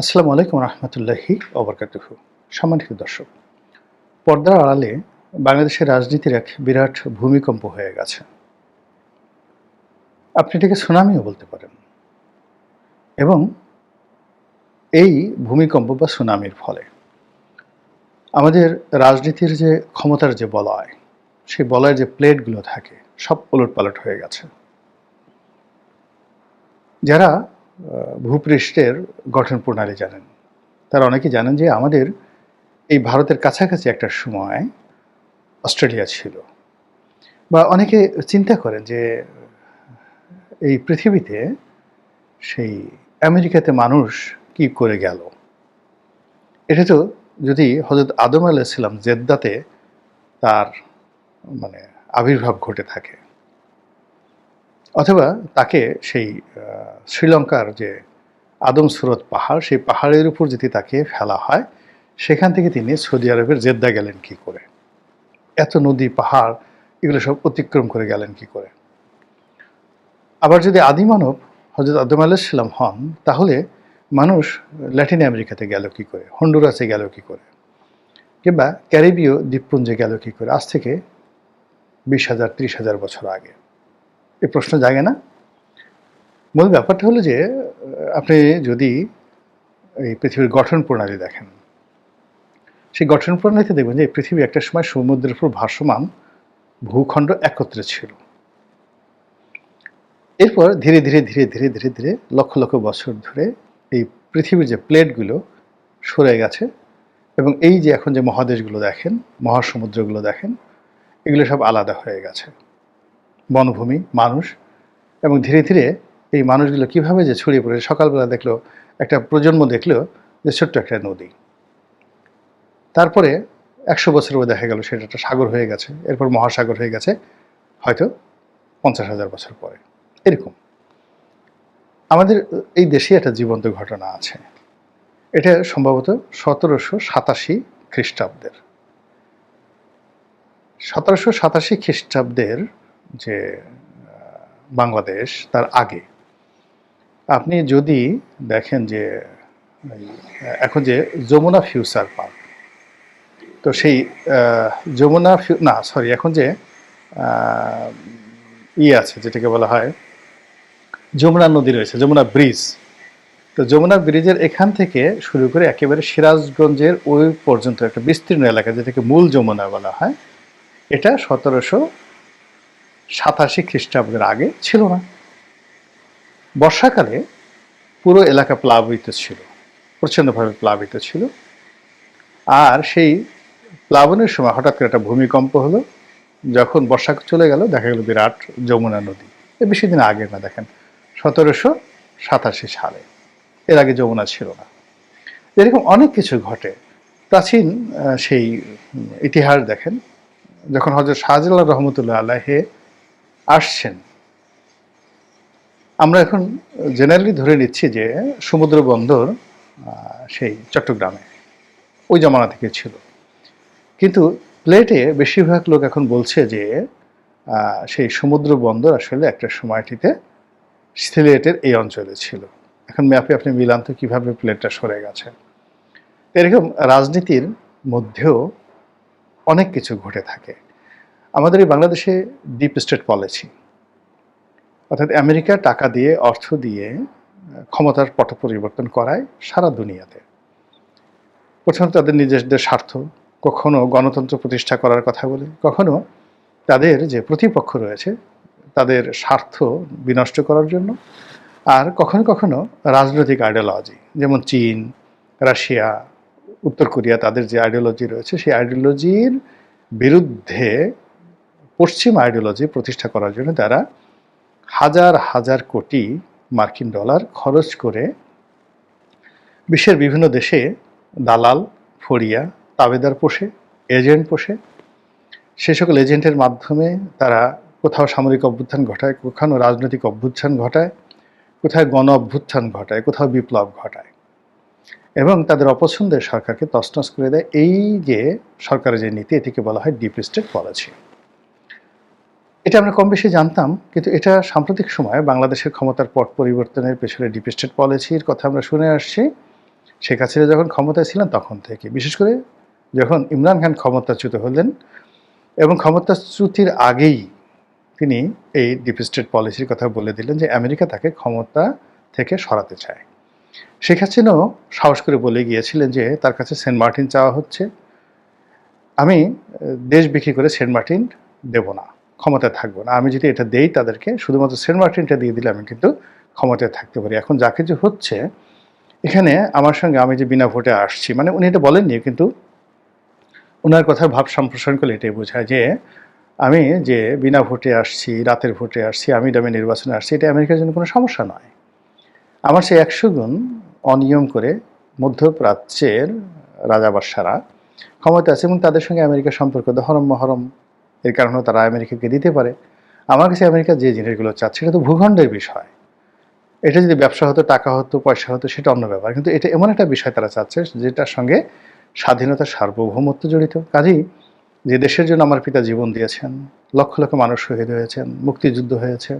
আসসালামু আলাইকুম রহমতুল্লাহি অবরকাতুহ সম্মানিত দর্শক, পর্দার আড়ালে বাংলাদেশের রাজনীতির এক বিরাট ভূমিকম্প হয়ে গেছে। আপনি এটাকে সুনামিও বলতে পারেন। এবং এই ভূমিকম্প বা সুনামির ফলে আমাদের রাজনীতির যে ক্ষমতার যে বলয়, সেই বলয়ের যে প্লেটগুলো থাকে, সব ওলট পালট হয়ে গেছে। যারা ভূপৃষ্ঠের গঠন প্রণালী জানেন। তারা অনেকে জানেন যে আমাদের এই ভারতের কাছাকাছি একটা সময় অস্ট্রেলিয়া ছিল। বা অনেকে চিন্তা করেন যে এই পৃথিবীতে সেই আমেরিকাতে মানুষ কি করে গেল? এটা তো যদি হজরত আদম আলাইসাল্লাম জেদ্দাতে তার মানে আবির্ভাব ঘটে থাকে। অথবা তাকে সেই শ্রীলঙ্কার যে আদম সুরত পাহাড়, সেই পাহাড়ের উপর যদি তাকে ফেলা হয়, সেখান থেকে তিনি সৌদি আরবের জেদ্দা গেলেন কি করে? এত নদী, পাহাড়, এগুলো সব অতিক্রম করে গেলেন কি করে? আবার যদি আদিমানব হজরত আদম আলাইসাল্লাম হন, তাহলে মানুষ ল্যাটিন আমেরিকাতে গেল কি করে? হন্ডুরাসে গেল কি করে? কিংবা ক্যারিবীয় দ্বীপপুঞ্জে গেল কি করে? আজ থেকে বিশ হাজার, ত্রিশ হাজার বছর আগে। এই প্রশ্ন জাগে না। মূল ব্যাপারটা হলো যে, আপনি যদি এই পৃথিবীর গঠন প্রণালী দেখেন, সেই গঠন প্রণালীতে দেখবেন যে পৃথিবী একটা সময় সমুদ্রের উপর ভাসমান ভূখণ্ড একত্রে ছিল। এরপর ধীরে ধীরে ধীরে ধীরে ধীরে ধীরে লক্ষ লক্ষ বছর ধরে এই পৃথিবীর যে প্লেটগুলো সরে গেছে এবং এই যে এখন যে মহাদেশগুলো দেখেন, মহাসমুদ্রগুলো দেখেন, এগুলো সব আলাদা হয়ে গেছে। বনভূমি, মানুষ এবং ধীরে ধীরে এই মানুষগুলো কীভাবে যে ছড়িয়ে পড়ে, সকালবেলা দেখল, একটা প্রজন্ম দেখল যে ছোট্ট একটা নদী। তারপরে একশো বছর দেখা গেল সেটা একটা সাগর হয়ে গেছে, এরপর মহাসাগর হয়ে গেছে, হয়তো পঞ্চাশ হাজার বছর পরে। এরকম। আমাদের এই দেশে একটা জীবন্ত ঘটনা আছে। এটা সম্ভবত সতেরোশো সাতাশি খ্রিস্টাব্দের। সতেরোশো সাতাশি খ্রিস্টাব্দের যে বাংলাদেশ তার আগে। আপনি যদি দেখেন যে এখন যে যমুনা ফিউচার পার্ক, তো সেই যমুনা ফিউ- না, সরি, এখন যে ইয়ে আছে, যেটাকে বলা হয়, যমুনা নদী রয়েছে, যমুনা ব্রিজ। তো যমুনা ব্রিজের এখান থেকে শুরু করে একেবারে সিরাজগঞ্জের ওই পর্যন্ত একটা বিস্তীর্ণ এলাকা, যেটাকে মূল যমুনা বলা হয়, এটা সতেরোশো সাতাশি খ্রিস্টাব্দের আগে ছিল না। বর্ষাকালে পুরো এলাকা প্লাবিত ছিল, প্রচণ্ডভাবে প্লাবিত ছিল। আর সেই প্লাবনের সময় হঠাৎ করে একটা ভূমিকম্প হলো, যখন বর্ষা চলে গেল, দেখা গেল বিরাট যমুনা নদী। এ বেশি দিন আগে না, দেখেন, সতেরোশো সাতাশি সালে। এর আগে যমুনা ছিল না। এরকম অনেক কিছু ঘটে। প্রাচীন সেই ইতিহাস দেখেন, যখন হজরত শাহজালাল রহমতুল্লাহ আল্লাহে আসছেন। আমরা এখন জেনারেলি ধরে নিচ্ছি যে সমুদ্র বন্দর সেই চট্টগ্রামে, ওই জমানা থেকে ছিল। কিন্তু প্লেটে বেশিরভাগ লোক এখন বলছে যে সেই সমুদ্র বন্দর আসলে একটা সময়টিতে সিলেটের এই অঞ্চলে ছিল। এখন ম্যাপে আপনি মিলান তো কীভাবে প্লেটটা সরে গেছে। এরকম রাজনীতির মধ্যেও অনেক কিছু ঘটে থাকে। আমাদের এই বাংলাদেশে ডিপ স্টেট পলিসি অর্থাৎ আমেরিকা টাকা দিয়ে, অর্থ দিয়ে ক্ষমতার পট পরিবর্তন করায় সারা দুনিয়াতে। প্রথমত তাদের নিজেদের স্বার্থ, কখনো গণতন্ত্র প্রতিষ্ঠা করার কথা বলে, কখনো তাদের যে প্রতিপক্ষ রয়েছে, তাদের স্বার্থ বিনষ্ট করার জন্য, আর কখনো কখনো রাজনৈতিক আইডিওলজি যেমন চীন, রাশিয়া, উত্তর কোরিয়া, তাদের যে আইডিওলজি রয়েছে, সেই আইডিওলজির বিরুদ্ধে পশ্চিম আইডিওলজি প্রতিষ্ঠা করার জন্য তারা হাজার হাজার কোটি মার্কিন ডলার খরচ করে বিশ্বের বিভিন্ন দেশে দালাল, ফড়িয়া, তাবেদার পোষে, এজেন্ট পোষে, সে সকল এজেন্টের মাধ্যমে তারা কোথাও সামরিক অভ্যুত্থান ঘটায়, কোথাও রাজনৈতিক অভ্যুত্থান ঘটায় কোথায় গণ অভ্যুত্থান ঘটায়, কোথাও বিপ্লব ঘটায় এবং তাদের অপছন্দের সরকারকে তছনছ করে দেয়। এই যে সরকারের যে নীতি, এটিকে বলা হয় ডিপ স্টেট পলিসি। এটা আমরা কম বেশি জানতাম, কিন্তু এটা সাম্প্রতিক সময়ে বাংলাদেশের ক্ষমতার পট পরিবর্তনের পেছনে ডিপ স্টেট পলিসির কথা আমরা শুনে আসছি। শেখ হাসিনা যখন ক্ষমতায় ছিলেন তখন থেকে, বিশেষ করে যখন ইমরান খান ক্ষমতাচ্যুত হলেন এবং ক্ষমতাচ্যুতির আগেই তিনি এই ডিপ স্টেট পলিসির কথা বলে দিলেন যে আমেরিকা তাকে ক্ষমতা থেকে সরাতে চায়। শেখ হাসিনাও সাহস করে বলে গিয়েছিলেন যে তার কাছে সেন্ট মার্টিন চাওয়া হচ্ছে। আমি দেশ বিক্রি করে সেন্ট মার্টিন দেব না। ক্ষমতায় থাকব না। আমি যদি এটা দেই তাদেরকে, শুধুমাত্র সেন্ট মার্টিনটা দিয়ে দিলে আমি কিন্তু ক্ষমতায় থাকতে পারি। এখন যা কিছু হচ্ছে, এখানে আমার সঙ্গে আমি যে বিনা ভোটে আসছি মানে উনি এটা বলেননি, কিন্তু ওনার কথার ভাব সম্প্রসারণ করলে এটাই বোঝায় যে, আমি যে বিনা ভোটে আসছি, রাতের ভোটে আসছি, আমি দামে নির্বাচনে আসছি, এটা আমেরিকার জন্য কোনো সমস্যা নয়। আমার সেই একশো গুণ অনিয়ম করে মধ্যপ্রাচ্যের রাজাবাসারা ক্ষমতা আছে এবং তাদের সঙ্গে আমেরিকার সম্পর্ক দহরম মহরম এর কারণেও তারা আমেরিকাকে দিতে পারে। আমার কাছে আমেরিকা যে জিনিসগুলো চাচ্ছে এটা তো ভূখণ্ডের বিষয়। এটা যদি ব্যবসা হতো, টাকা হতো, পয়সা হতো, সেটা অন্য ব্যাপার। কিন্তু এটা এমন একটা বিষয় তারা চাচ্ছে, যেটার সঙ্গে স্বাধীনতা সার্বভৌমত্ব জড়িত। কাজেই যে দেশের জন্য আমার পিতা জীবন দিয়েছেন, লক্ষ লক্ষ মানুষ শহীদ হয়েছেন, মুক্তিযুদ্ধ হয়েছে,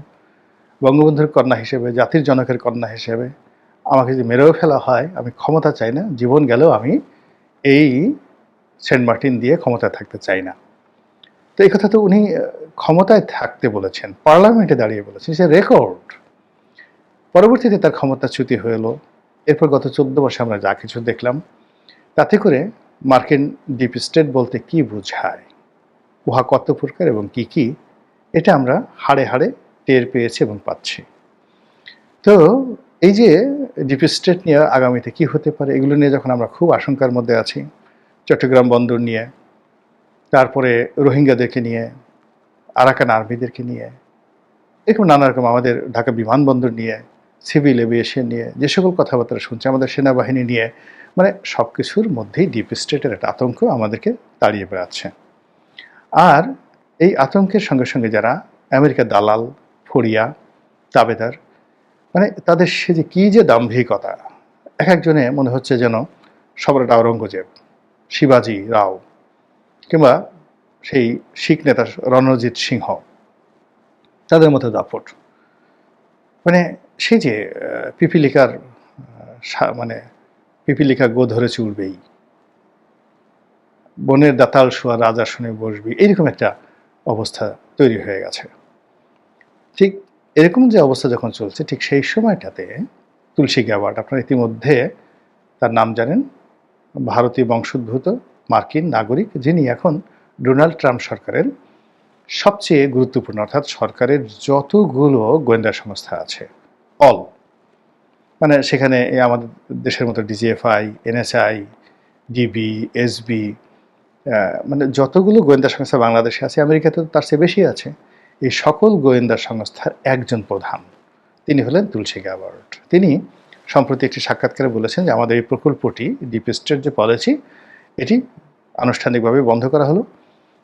বঙ্গবন্ধুর কন্যা হিসেবে, জাতির জনকের কন্যা হিসেবে, আমাকে যদি মেরেও ফেলা হয়, আমি ক্ষমতা চাই না, জীবন গেলেও আমি এই সেন্ট মার্টিন দিয়ে ক্ষমতায় থাকতে চাই না। তো এই কথা তো উনি ক্ষমতায় থাকতে বলেছেন, পার্লামেন্টে দাঁড়িয়ে বলেছেন, সে রেকর্ড। পরবর্তীতে তার ক্ষমতাচ্যুতি হলো এরপর গত চোদ্দ মাসে আমরা যা কিছু দেখলাম, তাতে করে মার্কিন ডিপ স্টেট বলতে কি বোঝায়, উহা কত প্রকার এবং কি কি, এটা আমরা হাড়ে হাড়ে টের পেয়েছি এবং পাচ্ছি। তো এই যে ডিপ স্টেট নিয়ে আগামীতে কি হতে পারে, এগুলো নিয়ে যখন আমরা খুব আশঙ্কার মধ্যে আছি, চট্টগ্রাম বন্দর নিয়ে তারপরে রোহিঙ্গাদেরকে নিয়ে, আরাকান আর্মিদেরকে নিয়ে, এরকম নানা রকম আমাদের ঢাকা বিমানবন্দর নিয়ে, সিভিল এভিয়েশন নিয়ে, যে সকল কথাবার্তা শুনছে আমাদের সেনাবাহিনী নিয়ে মানে সব কিছুর মধ্যেই ডিপ স্টেটের একটা আতঙ্ক আমাদেরকে তাড়িয়ে বেড়াচ্ছে। আর এই আতঙ্কের সঙ্গে সঙ্গে যারা আমেরিকা দালাল, ফড়িয়া, তাবেদার মানে তাদের সে যে কী যে দাম্ভিকতা, এক একজনে মনে হচ্ছে যেন সম্রাট আওরঙ্গজেব শিবাজি রাও কিংবা সেই শিখ নেতা রণজিৎ সিংহ, তাদের মধ্যে দাপট। মানে সেই যে পিপিলিকার সা- মানে পিপিলিকা গো ধরেছে উঠবেই বনের দাতাল শোয়া রাজা শুনে বসবি এইরকম একটা অবস্থা তৈরি হয়ে গেছে। ঠিক এরকম যে অবস্থা যখন চলছে, ঠিক সেই সময়টাতে তুলসী গ্যাবার্ড আপনারা ইতিমধ্যে তার নাম জানেন, ভারতীয় বংশোদ্ভূত মার্কিন নাগরিক যিনি এখন ডোনাল্ড ট্রাম্প সরকারের সবচেয়ে গুরুত্বপূর্ণ, অর্থাৎ সরকারের যতগুলো গোয়েন্দা সংস্থা আছে, অল। মানে সেখানে আমাদের দেশের মতো ডিজিএফআই, এনএসআই, ডিবি, এসবি মানে যতগুলো গোয়েন্দা সংস্থা বাংলাদেশে আছে আমেরিকাতে তার চেয়ে বেশি আছে। এই সকল গোয়েন্দা সংস্থার একজন প্রধান, তিনি হলেন তুলসী গ্যাবার্ড তিনি সম্প্রতি একটি সাক্ষাৎকারে বলেছেন যে আমাদের এই প্রকল্পটি, ডিপ স্টেট যে পলিসি এটি আনুষ্ঠানিকভাবে বন্ধ করা হলো।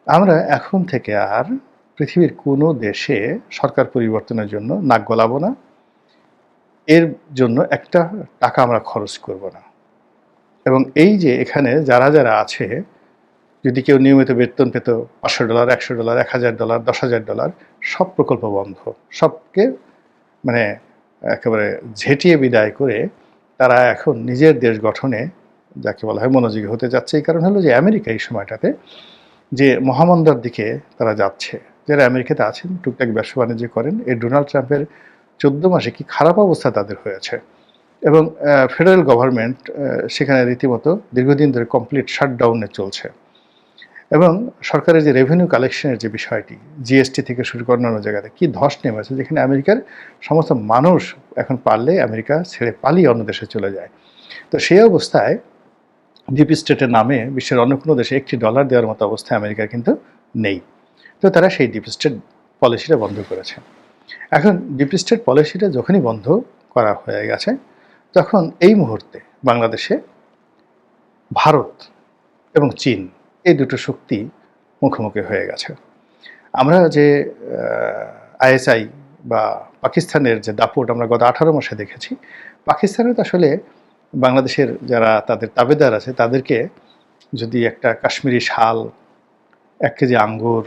আমরা এখন থেকে আর পৃথিবীর কোনো দেশে সরকার পরিবর্তনের জন্য নাক গলাবো না। এর জন্য একটা টাকা আমরা খরচ করব না। এবং এই যে এখানে যারা যারা আছে, যদি কেউ নিয়মিত বেতন পেত পাঁচশো ডলার, একশো ডলার, এক হাজার ডলার, দশ হাজার ডলার, সব প্রকল্প বন্ধ। সবকে মানে একেবারে ঝেঁটিয়ে বিদায় করে তারা এখন নিজের দেশ গঠনে যাকে বলা হয় মনোযোগী হতে যাচ্ছে, এই কারণ হলো যে আমেরিকা এই সময়টাতে যে মহামন্দার দিকে তারা যাচ্ছে, যারা আমেরিকাতে আছেন, টুকটাক ব্যবসা বাণিজ্য করেন, এই ডোনাল্ড ট্রাম্পের চোদ্দ মাসে কি খারাপ অবস্থা তাদের হয়েছে এবং ফেডারেল গভর্নমেন্ট সেখানে রীতিমতো দীর্ঘদিন ধরে কমপ্লিট শাটডাউনে চলছে এবং সরকারের যে রেভিনিউ কালেকশনের যে বিষয়টি জিএসটি থেকে শুরু করে অন্যান্য জায়গাতে কী ধস নেমেছে, যেখানে আমেরিকার সমস্ত মানুষ এখন পারলে আমেরিকা ছেড়ে পালিয়ে অন্য দেশে চলে যায়। তো সেই অবস্থায় ডিপ স্টেটের নামে বিশ্বের অন্য কোনো দেশে একটি ডলার দেওয়ার মতো অবস্থায় আমেরিকা কিন্তু নেই। তো তারা সেই ডিপ স্টেট পলিসিটা বন্ধ করেছে। এখন ডিপ স্টেট পলিসিটা যখনই বন্ধ করা হয়ে গেছে, তখন এই মুহূর্তে বাংলাদেশে ভারত এবং চীন এই দুটো শক্তি মুখোমুখি হয়ে গেছে। আমরা যে আইএসআই বা পাকিস্তানের যে দাপট আমরা গত আঠারো মাসে দেখেছি পাকিস্তানে তো আসলে বাংলাদেশের যারা তাদের তাবেদার আছে, তাদেরকে যদি একটা কাশ্মীরি শাল, এক কেজি আঙ্গুর,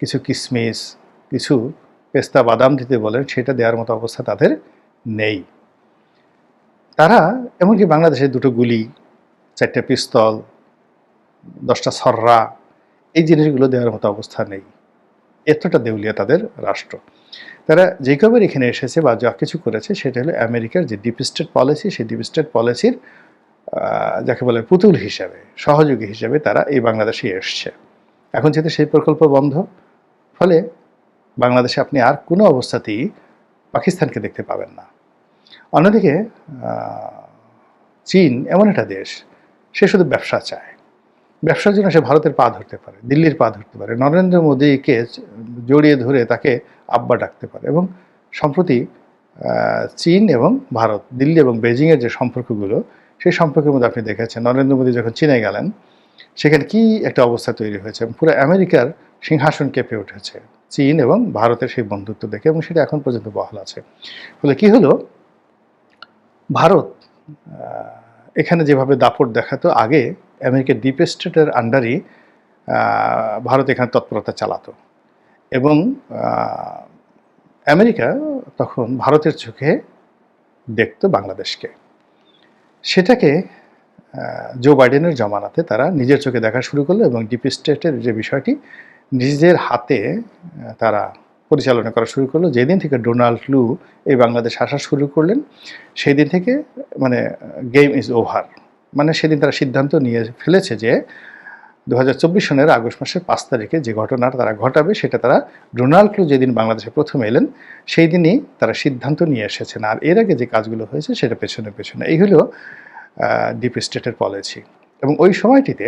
কিছু কিশমিশ কিছু পেস্তা বাদাম দিতে বলেন, সেটা দেওয়ার মতো অবস্থা তাদের নেই। তারা এমনকি বাংলাদেশে দুটো গুলি, চারটা পিস্তল, দশটা সররা, এই জিনিসগুলো দেওয়ার মতো অবস্থা নেই। এতটা দেউলিয়া তাদের রাষ্ট্র। তারা যে কবার এখানে এসেছে বা যা কিছু করেছে, সেটা হলো আমেরিকার যে ডিপ স্টেট পলিসি সেই ডিপ স্টেট পলিসির যাকে বলে পুতুল হিসাবে, সহযোগী হিসাবে তারা এই বাংলাদেশে এসছে। এখন যেহেতু সেই প্রকল্প বন্ধ, ফলে বাংলাদেশে আপনি আর কোনো অবস্থাতেই পাকিস্তানকে দেখতে পাবেন না। অন্যদিকে চীন এমন একটা দেশ, সে শুধু ব্যবসা চায়। ব্যবসার জন্য সে ভারতের পা ধরতে পারে, দিল্লির পা ধরতে পারে। নরেন্দ্র মোদীকে জড়িয়ে ধরে তাকে আব্বা ডাকতে পারে এবং সম্প্রতি চীন এবং ভারত, দিল্লি এবং বেজিংয়ের যে সম্পর্কগুলো, সেই সম্পর্কের মধ্যে আপনি দেখেছেন। নরেন্দ্র মোদী যখন চীনে গেলেন, সেখানে কি একটা অবস্থা তৈরি হয়েছে পুরো আমেরিকার সিংহাসন কেঁপে উঠেছে, চীন এবং ভারতের সেই বন্ধুত্ব দেখে এবং সেটা এখন পর্যন্ত বহাল আছে। ফলে কি হলো? ভারত এখানে যেভাবে দাপট দেখাতো, আগে আমেরিকার ডিপ স্টেটের আন্ডারই ভারত এখানে তৎপরতা চালাতো। এবং আমেরিকা তখন ভারতের চোখে দেখত বাংলাদেশকে। সেটাকে জো বাইডেনের জমানাতে তারা নিজের চোখে দেখা শুরু করল এবং ডিপ স্টেটের যে বিষয়টি, নিজের হাতে তারা পরিচালনা করা শুরু করল। যেদিন থেকে ডোনাল্ড লু এই বাংলাদেশ আসা শুরু করলেন সেই দিন থেকে মানে গেম ইজ ওভার মানে সেদিন তারা সিদ্ধান্ত নিয়ে ফেলেছে যে দু হাজার চব্বিশ সনের আগস্ট মাসের পাঁচ তারিখে যে ঘটনাটা তারা ঘটাবে, সেটা তারা ডোনাল্ড যেদিন বাংলাদেশে প্রথম এলেন, সেই দিনই তারা সিদ্ধান্ত নিয়ে এসেছেন। আর এর আগে যে কাজগুলো হয়েছে, সেটা পেছনে পেছনে। এই হলো ডিপ স্টেটের পলিসি এবং ওই সময়টিতে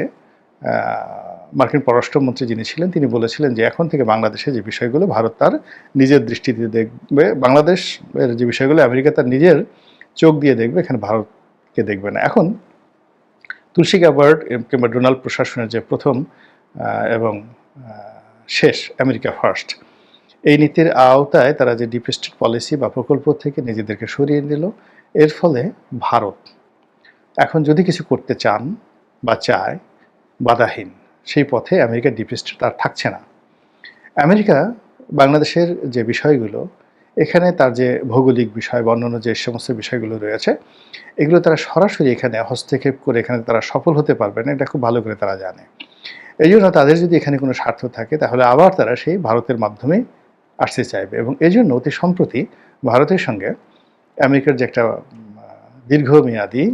মার্কিন পররাষ্ট্রমন্ত্রী যিনি ছিলেন, তিনি বলেছিলেন যে এখন থেকে বাংলাদেশে যে বিষয়গুলো, ভারত তার নিজের দৃষ্টিতে দেখবে, বাংলাদেশের যে বিষয়গুলো, আমেরিকা তার নিজের চোখ দিয়ে দেখবে, এখানে ভারতকে দেখবে না। এখন তুলসী গ্যাবার্ড কিংবা ডোনাল্ড প্রশাসনের যে প্রথম এবং শেষ আমেরিকা ফার্স্ট, এই নীতির আওতায় তারা যে ডিপ স্টেট পলিসি বা প্রকল্প থেকে নিজেদেরকে সরিয়ে নিল, এর ফলে ভারত এখন যদি কিছু করতে চান বা চায়, বাধাহীন, সেই পথে আমেরিকা ডিপ স্টেট আর থাকছে না। আমেরিকা বাংলাদেশের যে বিষয়গুলো এখানে তার যে ভৌগোলিক বিষয় বা অন্যান্য যে সমস্ত বিষয়গুলো রয়েছে, এগুলো তারা সরাসরি এখানে হস্তক্ষেপ করে এখানে তারা সফল হতে পারবে না এটা খুব ভালো করে তারা জানে। এই জন্য তাদের যদি এখানে কোনো স্বার্থ থাকে, তাহলে আবার তারা সেই ভারতের মাধ্যমে আসতে চাইবে এবং এই জন্য অতি সম্প্রতি ভারতের সঙ্গে আমেরিকার যে একটা দীর্ঘমেয়াদী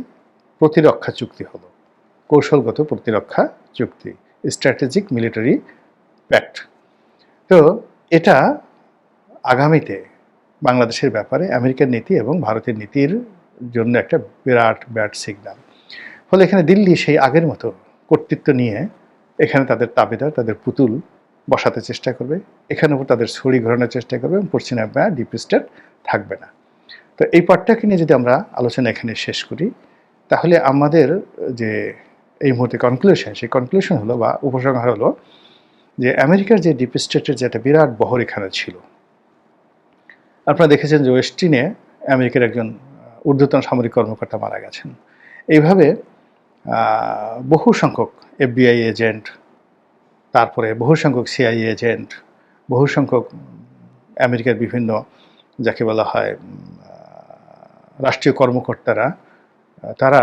প্রতিরক্ষা চুক্তি হলো, কৌশলগত প্রতিরক্ষা চুক্তি স্ট্র্যাটেজিক মিলিটারি প্যাক্ট তো এটা আগামীতে বাংলাদেশের ব্যাপারে, আমেরিকার নীতি এবং ভারতের নীতির জন্য একটা বিরাট ব্যাড সিগন্যাল। ফলে এখানে দিল্লি সেই আগের মতো কর্তৃত্ব নিয়ে এখানে তাদের তাবেদার, তাদের পুতুল বসাতে চেষ্টা করবে। এখানে উপর তাদের ছড়ি ঘোরানোর চেষ্টা করবে এবং পশ্চিমা ডিপ স্টেট থাকবে না। তো এই পার্টটাকে নিয়ে যদি আমরা আলোচনা এখানে শেষ করি, তাহলে আমাদের যে এই মুহূর্তে কনক্লুশন সেই কনক্লুশন হলো বা উপসংহার হলো যে আমেরিকার যে ডিপ স্টেটের যে একটা বিরাট বহর এখানে ছিল আপনারা দেখেছেন যে ওয়েস্টিনে আমেরিকার একজন ঊর্ধ্বতন সামরিক কর্মকর্তা মারা গেছেন। এইভাবে বহু সংখ্যক এফবিআই এজেন্ট তারপরে বহু সংখ্যক সিআই এজেন্ট বহু সংখ্যক আমেরিকার বিভিন্ন, যাকে বলা হয় রাষ্ট্রীয় কর্মকর্তারা তারা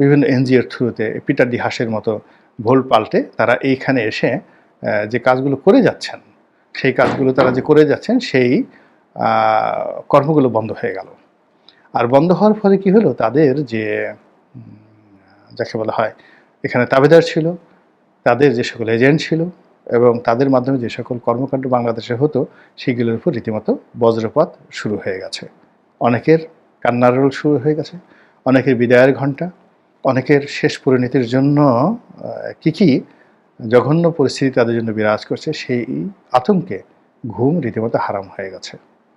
বিভিন্ন এনজিওর থ্রুতে পিটার ডি হাসের মতো ভোল পাল্টে তারা এইখানে এসে যে কাজগুলো করে যাচ্ছেন, সেই কাজগুলো তারা যে করে যাচ্ছেন, সেই কর্মগুলো বন্ধ হয়ে গেল। আর বন্ধ হওয়ার ফলে কি হলো? তাদের যে যাকে বলা হয়, এখানে তাবেদার ছিল, তাদের যে সকল এজেন্ট ছিল এবং তাদের মাধ্যমে যে সকল কর্মকাণ্ড বাংলাদেশে হতো, সেগুলোর উপর রীতিমতো বজ্রপাত শুরু হয়ে গেছে। অনেকের কান্নার রোল শুরু হয়ে গেছে, অনেকের বিদায়ের ঘণ্টা অনেকের শেষ পরিণতির জন্য কি কি জঘন্য পরিস্থিতি তাদের জন্য বিরাজ করছে, সেই আতঙ্কে ঘুম রীতিমতো হারাম হয়ে গেছে।